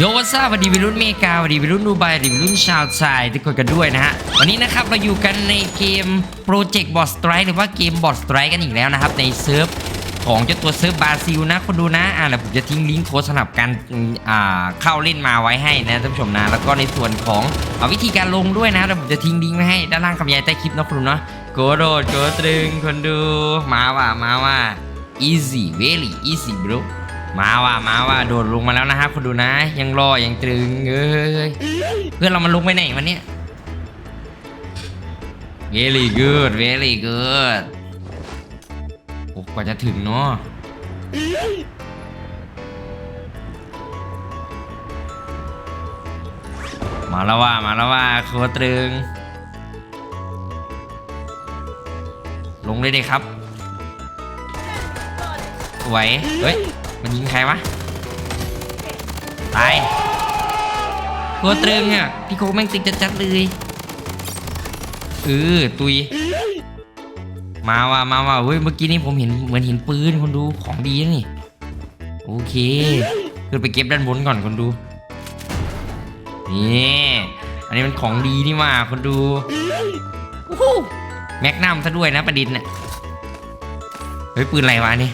โยวัสวัสดีวัยรุ่นเมกาวัดีวัยรุ่นดูไบวัดีวัยรุ่นชาวไทยทุกคนกันด้วยนะฮะ วันนี้นะครับเราอยู่กันในเกม Project Bot Strike หรือว่าเกม Bot Strike กันอีกแล้วนะครับ ในเซิร์ฟของเจ้าตัวเซิร์ฟบราซิลนะคนดูนะอ่าแล้วผมจะทิ้งลิงก์โค้ดสำหรับการอ่าเข้าเล่นมาไว้ให้นะท่านผู้ชมนะ แล้วก็ในส่วนของเอาวิธีการลงด้วยนะแล้วผมจะทิ้งลิงก์ไว้ให้ด้านล่างคำยายใต้คลิปนะคุณดูเนาะโกโดดโกตรึงคนดูมาว่ะมาว่ะ easy very easy bro มาว่ะมาว่ะโดดลงมาแล้วนะฮะคุณดูนะ ยังรอยังตรึงเอ้ยเพื่อนเรามันลงไปไหนวันนี้ very good very good โอ้กว่าจะถึงเนาะมาแล้วว่ามาแล้วว่าโคตรึง ลงเลยดิครับสวยเฮ้ย มันยิงใครวะ ตายโคตรึงอะ พี่โคกแม่งติดจัดๆเลยเออตุย มาว่ะมาว่ะเฮ้ย เมื่อกี้นี้ผมเห็นเหมือนเห็นปืนคนดูของดีนะนี่ โอเคขึ้นไปเก็บด้านบนก่อนคนดู นี่ อันนี้มันของดีนี่มาคนดูอู้หูแม็กนัมซะด้วยนะประดินเนี่ยเฮ้ยปืนอะไรวะนี่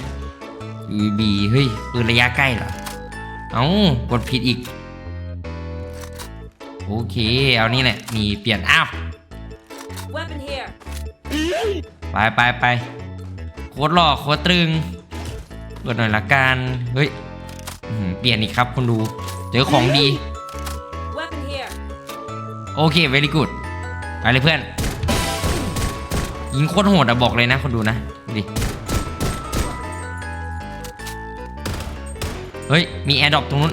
UAB เฮ้ยปืนระยะใกล้เหรอ เอ้ากดผิดอีก โอเค เอานี่แหละนี่เปลี่ยน อ้าว Weapon here. ไปไปไปโคตรหล่อโคตรตรึงเปิดหน่อยละกัน เฮ้ยอื้อหือเปลี่ยนอีกครับคุณดู เจอของดี Weapon here. โอเค very good ไปเลยเพื่อน ยิงโคตรโหดอะบอกเลยนะคนดูนะดู เฮ้ย มีแอร์ดรอปตรงนู้น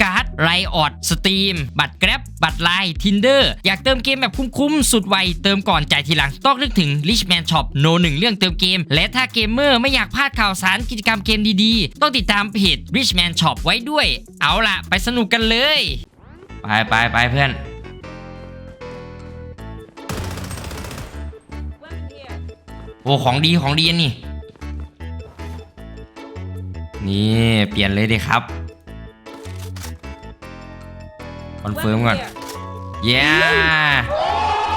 การ์ด ไรออดสตรีมบัตรแกร็บบัตรไลน์ทินเดอร์อยากเติมเกมแบบคุ้มๆ สุดไว เติมก่อนจ่ายทีหลัง ต้องนึกถึง Richman Shop โนหนึ่งเรื่องเติมเกม และถ้าเกมเมอร์ไม่อยากพลาดข่าวสารกิจกรรมเกมดีๆ ต้องติดตามเพจ Richman Shop ไว้ด้วย เอาล่ะ ไปสนุกกันเลย ไปไปไปเพื่อนโอ้ของดีของดีนนี่ นี่เปลี่ยนเลยดิครับ คอนเฟิร์ม Weapon ก่อน here. เย้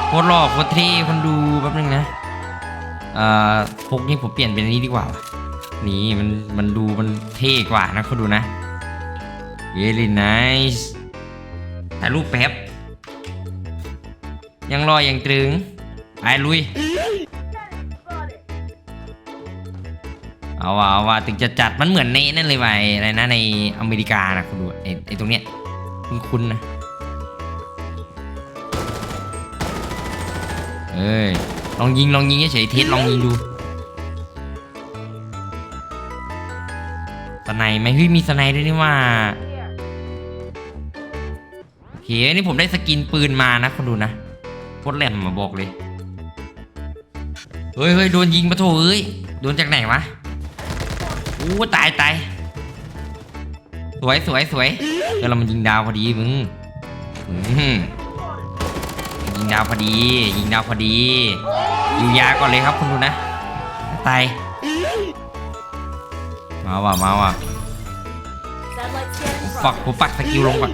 โคตรหล่อโคตรเท่คนดูแป๊บนึงนะเอ่อพกนี่ผมเปลี่ยนเป็นอันนี้ดีกว่าว่ะนี่มันมันดูมันเท่กว่านะคนดูนะ very nice ถ่ายรูปแป๊บ ยังรอยังตรึงไปลุย เอาว่ะเอาว่ะถึงจะจัดมันเหมือนในนั่นเลยว่ะไอ้อะไรนะในอเมริกานะคุณดูไอ้ไอ้ตรงเนี้ย คุ้นๆนะ เอ้ยลองยิงลองยิงเฉยเทสลองยิงดูสไนไหมเฮ้ยมีสไนด้วยนี่ว่าโอเคนี่ผมได้สกินปืนมานะคุณดูนะโคตรแหลมมาบอกเลยเฮ้ยเฮ้ยโดนยิงมาโถเอ้ยโดนจากไหนวะอู้ตายตายสวยสวยสวยเดี๋ยวเรามันยิงดาวพอดีมึงอืม งดาวพอดี ยิงดาวพอดี อยู่ยาก่อนเลยครับคุณดูนะตายมาว่ะมาว่ะ Satellite scan in ปักผมปักสกิลลงก่อน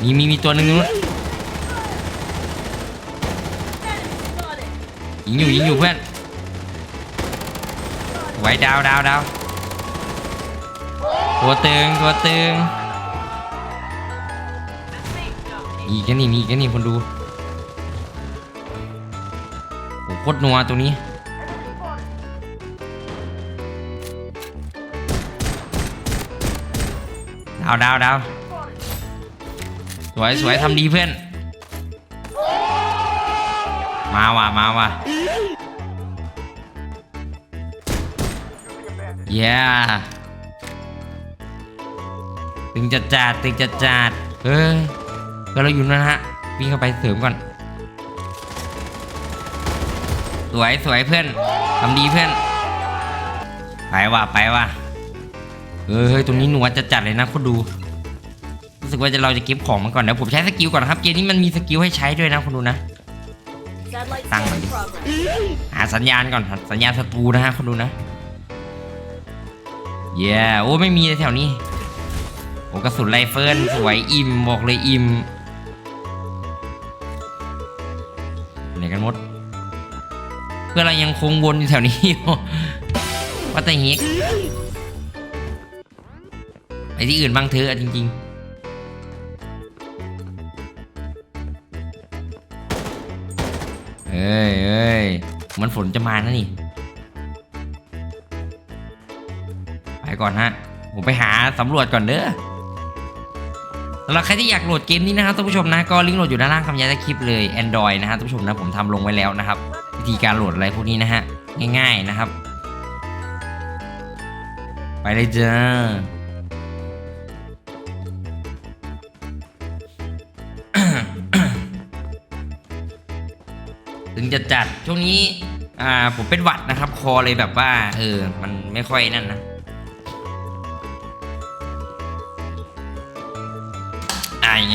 มีมีมีตัวหนึ่งนู้นยิงอยู่ยิงอยู่เพื่อนไว้ดาวดาวดาว ตัวตึงตัวตึงมีกันนี่มีกันนี่คนดูโอ้โหโคตรนัวตรงนี้ดาวดาวดาวสวยสวยทำดีเพื่อน มาว่ะมาว่ะเย้ ตึงจัดจัดตึงจัดจัดเฮ้ยเพื่อนเราอยู่นั่นฮะวิ่งเข้าไปเสริมก่อน สวยสวยเพื่อนทำดีเพื่อน ไปว่ะไปว่ะเออเฮ้ยตรงนี้หนวดจะจัดเลยนะคุณดูรู้สึกว่าจะเราจะเก็บของมาก่อนเดี๋ยวผมใช้สกิลก่อนนะครับเกมนี้มันมีสกิลให้ใช้ด้วยนะคุณดูนะ Satellite Tăng scan rồi. in progress. หาสัญญาณก่อนหาสัญญาณศัตรูนะฮะคุณดูนะเย้โอ้ไม่มีเลยแถวนี้ โอ้กระสุนไรเฟิลสวยอิ่มบอกเลยอิ่มไหนกันหมด เพื่อนเรายังคงวนอยู่แถวนี้อยู่ว่าแต่เฮกไปที่อื่นบ้างเถอะจริง ๆ เอ้ยเอ้ยมันฝนจะมานะนี่ ไปก่อนฮะ ผมไปหาสำรวจก่อนเด้อ สำหรับใครที่อยากโหลดเกมนี้นะครับท่านผู้ชมนะก็ลิงก์โหลดอยู่ด้านล่างคำยายใต้คลิปเลย Android นะฮะท่านผู้ชมนะผมทำลงไว้แล้วนะครับวิธีการโหลดอะไรพวกนี้นะฮะง่าย ๆนะครับ ไปเลยจ้าถึงจะจัดช่วงนี้อ่าผมเป็นหวัดนะครับ คอเลยแบบว่าเออมันไม่ค่อยนั่นนะ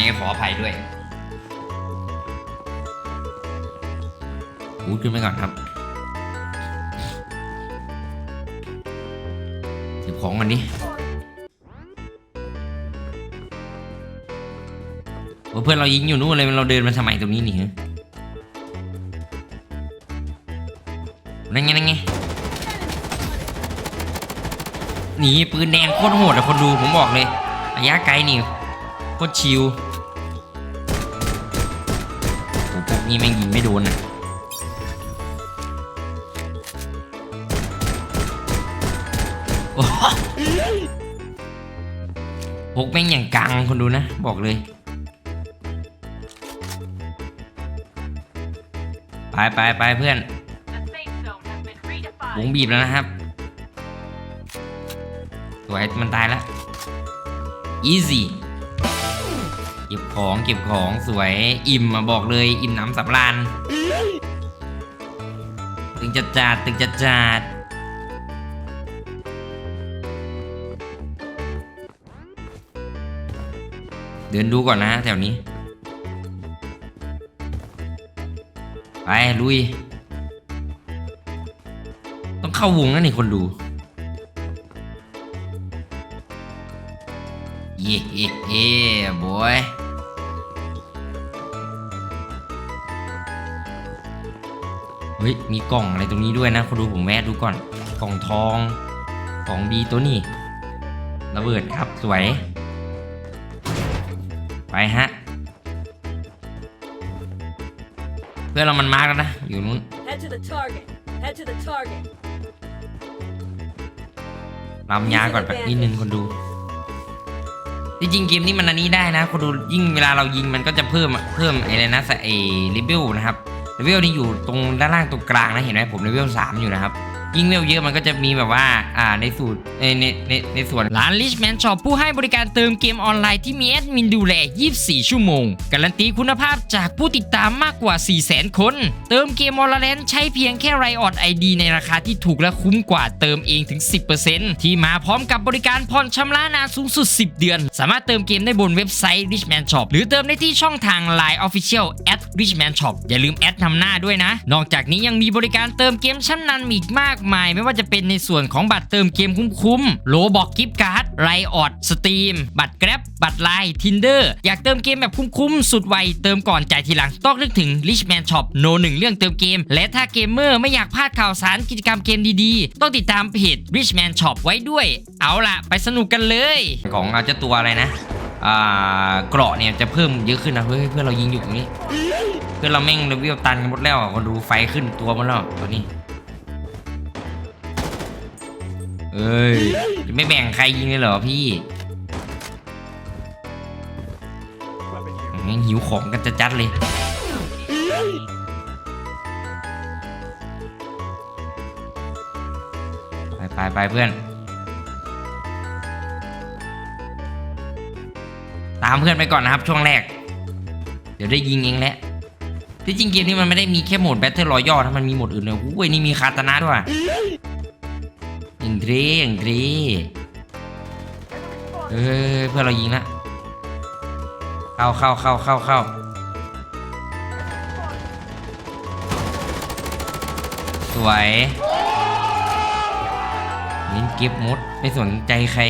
อ่าอย่างขออภัยด้วยอูดขึ้นไปก่อนครับเก็บของกันดิโอ้เพื่อนเรายิงอยู่นู่นเลยเราเดินมาทำไมตรงนี้นี่ฮะนั่นไงนั่นไงหนีปืนแดงโคตรโหดอะคนดูผมบอกเลยระยะไกลนี่โคตรชิว นี้แม่งยิงไม่โดนอะโอ้โหพวกแม่งอย่างกังคนดูนะ บอกเลย ไปไปไปเพื่อนวงบีบแล้วนะครับสวยมันตายแล้ว easy เก็บของเก็บของสวยอิ่มมาบอกเลยอิ่มน้ำสำราญตึงจัดจัดตึงจัดจัดเดินดูก่อนนะแถวนี้ ไปลุย ต้องเข้าวงนั่นนี่คนดูเย่เย่เย่บอย ฮ้ย มีกล่องอะไรตรงนี้ด้วยนะคนดูผมแวะดูก่อน กล่องทอง ของดีตัวนี้ ระเบิดครับสวย ไปฮะ เพื่อนเรามันมาร์กแล้วนะ อยู่นู้น Head to the target. Head to the target. ลำยาก่อนแบบนิดนึงคนดูจริงๆเกมนี้มันอันนี้ได้นะคนดูยิ่งเวลาเรายิงมันก็จะเพิ่มเพิ่มไอ้อะไรนะไอ้เลเวลนะครับ เลเวลนี่อยู่ตรงด้านล่างตรงกลางนะเห็นไหมผมเลเวลสามอยู่นะครับ ยิ่งเลเวลเยอะมันก็จะมีแบบว่าอ่าในสูตรเอ้ยในในในส่วนร้าน Richman Shop ผู้ให้บริการเติมเกมออนไลน์ที่มีแอดมินดูแล 24 ชั่วโมง การันตีคุณภาพจากผู้ติดตามมากกว่า 400,000 คน เติมเกมออนไลน์ใช้เพียงแค่ไรออดไอดีในราคาที่ถูกและคุ้มกว่าเติมเองถึง 10%ที่มาพร้อมกับบริการผ่อนชำระนานสูงสุด 10 เดือน สามารถเติมเกมได้บนเว็บไซต์ Richman Shop หรือเติมได้ที่ช่องทาง Line Official at Richman Shop อย่าลืมแอดนำหน้าด้วยนะ นอกจากนี้ยังมีบริการเติมเกมชั้นนำอีกมากมายไม่ว่าจะเป็นในส่วนของบัตรเติมเกมคุ้มๆโลบอกกิฟต์การ์ดไรออดสตรีมบัตรแกร็บบัตรไลน์ทินเดอร์อยากเติมเกมแบบคุ้มๆสุดไวเติมก่อนจ่ายทีหลังต้องนึกถึง Richman Shop โนหนึ่งเรื่องเติมเกม และถ้าเกมเมอร์ไม่อยากพลาดข่าวสารกิจกรรมเกมดีๆ ต้องติดตามเพจ Richman Shop ไว้ด้วย เอาล่ะ ไปสนุกกันเลย ของอาจจะตัวอะไรนะอ่าเกราะเนี่ยจะเพิ่มเยอะขึ้นนะเฮ้ยเพื่อนเรายิงอยู่ตรงนี้ เพื่อนเราแม่งเลเวลตันกันหมดแล้วอะคนดูไฟขึ้นตัวหมดแล้วตัวนี้ เอ้ยจะไม่แบ่งใครยิงเลยเหรอพี่หิวของกันจะจัดเลย ไปไปไปเพื่อน ตามเพื่อนไปก่อนนะครับช่วงแรก เดี๋ยวได้ยิงเองแหละที่จริงเกมนี้มันไม่ได้มีแค่โหมดแบทเทิลรอยย่อถ้ามันมีโหมดอื่นเลยอุ้ยนี่มีคาตานะด้วย อย่างเทรอย่างเทรเออเพื่อนเรายิงละเข้าเข้าเข้าเข้าเข้าสวยเล่นเก็บหมดไม่สนใจใคร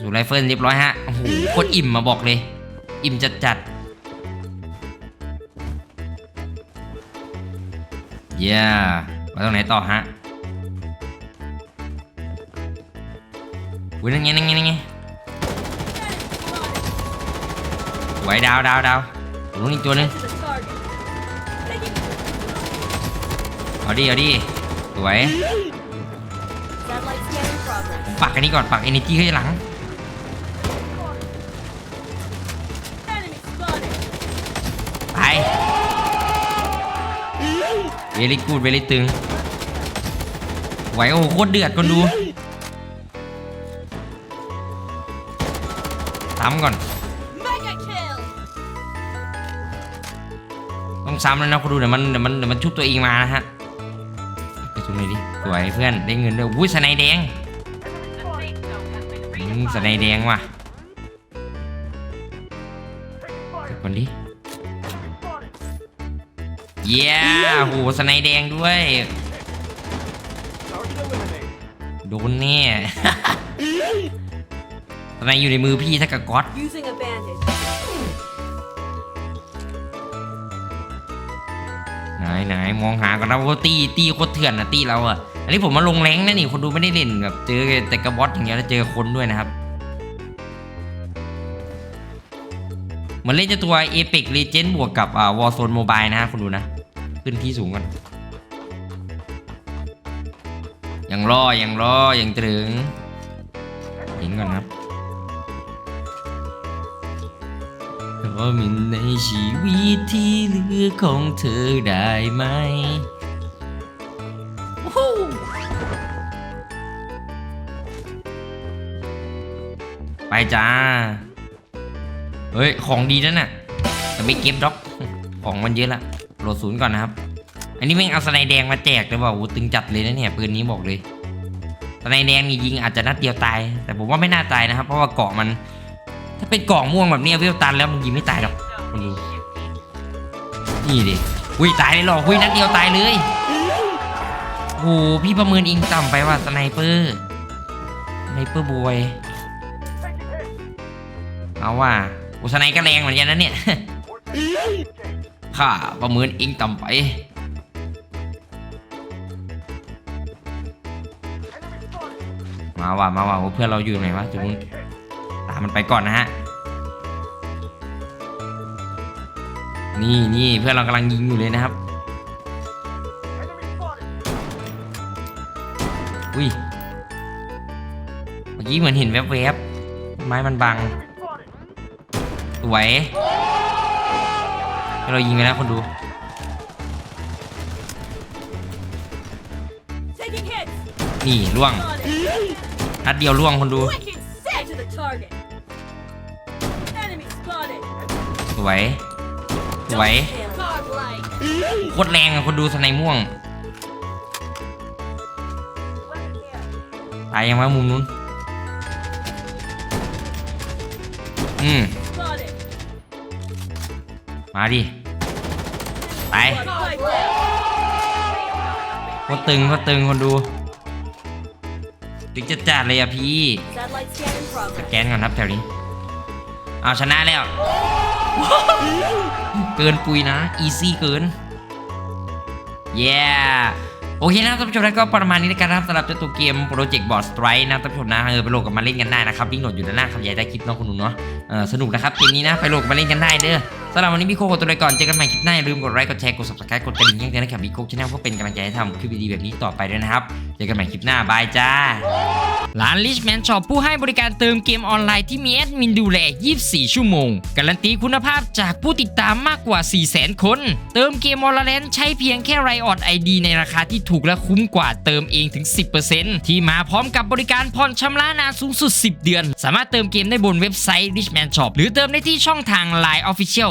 สูไรเฟิลเรียบร้อยฮะโอ้โหโคตรอิ่มมาบอกเลย อิ่มจัดจัดเย้ มาตรงไหนต่อฮะอุ้ยนั่นไงนั่นไงนั่นไงสวยดาวดาวดาวตรงนู้นอีกตัวหนึง Head to the target. Taking เอาดิเอาดิสวย satellite scan in progress. ผมปักอันนี้ก่อนปักเอเนจีให้หลัง เวลิกูดเวลิตึง ไหวโอ้โหโคตรเดือดคนดูซ้ำก่อน ต้องซ้ำแล้วนะคนดูเดี๋ยวมันเดี๋ยวมันเดี๋ยวมันชุบตัวเองมานะฮะไปชุบหน่อยดิสวยเพื่อนได้เงินด้วยอุ้ยสไนแดงอืมสไนแดงว่ะ เย้โหสไนแดงด้วย โดนแน่ สไนอยู่ในมือพี่ถ้ากับก๊อต Using a bandage. ไหนไหนมองหากันนะว่าตีตีโคตรเถื่อนนะตีเราอะอันนี้ผมมาลงแรงนะนี่คนดูไม่ได้เล่นแบบเจอแต่กระบอสอย่างเงี้ยแล้วเจอคนด้วยนะครับ เหมือนเล่นจะตัว Apex Legend บวกกับอ่า Warzone Mobile นะฮะคนดูนะ ขึ้นที่สูงก่อนยังรอยังรอยังตรึงเห็นก่อนนะครับก็มีในชีวิตที่เหลือของเธอได้ไหมไปจ้า เฮ้ย ของดีนั่นน่ะ แต่ไม่เก็บด็อก ของมันเยอะละโหลดศูนย์ก่อนนะครับ อันนี้แม่งเอาสไนแดงมาแจกเลยว่าโอ้ตึงจัดเลยนะเนี่ยปืนนี้บอกเลยสไนแดงนี่ยิงอาจจะนัดเดียวตาย แต่ผมว่าไม่น่าตายนะครับ เพราะว่าเกาะมัน ถ้าเป็นเกาะม่วงแบบนี้เวลตันแล้วมันยิงไม่ตายหรอกคุณดูนี่ดิอุ้ยตายเลยหรออุ้ยนัดเดียวตายเลยโอ้โหพี่ประเมินอิงต่ำไปว่าสไนเปอร์สไนเปอร์บวยเอาว่า อ้สไนก็แรงเหมือนกันนะเนี่ยข้าประเมินอิงต่ำไป มาว่ะมาว่ะเพื่อนเราอยู่ไหนวะจุ้นตามมันไปก่อนนะฮะ นี่นี่เพื่อนเรากำลังยิงอยู่เลยนะครับ อุ้ย เมื่อกี้เหมือนเห็นแวบๆ ไม้มันบัง สวยให้เรายิงไปแล้วคนดู Taking hits. นี่ล่วง Spotted. นัดเดียวล่วงคนดู Wicked set to the target. Enemy spotted. สวยสวย Kill. Godlike. โคตรแรงอะคนดูสไนม่วงตายยังวะมุมนู้นอืม Spotted. มาดิ ไป Godlike. โคตรตึงโคตรตึงคนดู ตึงจะจัดเลยอะพี่ Satellite scan in ส progress. แกนก่อนครับแถวนี้ เอาชนะแล้ว เกินปุยนะ อีซี่เกิน เย้โอเคนะครับท่านผู้ชมแล้วก็ประมาณนี้แล้วกันนะครับสำหรับเจ้าตัวเกม Project Board Strike นะท่านผู้ชมนะเออไปโหลดกันมาเล่นกันได้นะครับลิงก์โหลดอยู่ด้านหน้าคำใหญ่ใต้คลิปเนาะคุณหนุ่มเนาะเออสนุกนะครับเกมนี้นะไปโหลดกันมาเล่นกันได้เด้อ สำหรับวันนี้พี่โคกดตัวไปก่อน เจอกันใหม่คลิปหน้าอย่าลืมกดไลค์ กดแชร์ กด subscribe กดกระดิ่งแจ้งเตือนให้กับพี่โคกชาแนลเพื่อเป็นกำลังใจให้ทำคลิปดีๆแบบนี้ต่อไปด้วยนะครับ เจอกันใหม่คลิปหน้า บายจ้า ร้าน Richman Shop ผู้ให้บริการเติมเกมออนไลน์ที่มีแอดมินดูแล 24 ชั่วโมง การันตีคุณภาพจากผู้ติดตามมากกว่า 400,000 คน เติมเกมออนไลน์ใช้เพียงแค่ไรออดไอดีในราคาที่ถูกและคุ้มกว่าเติมเองถึง 10%ที่มาพร้อมกับบริการผ่อนชำระนานสูงสุด 10 เดือน สามารถเติมเกมได้บนเว็บไซต์ Richman Shop หรือเติมได้ที่ช่องทาง Line Official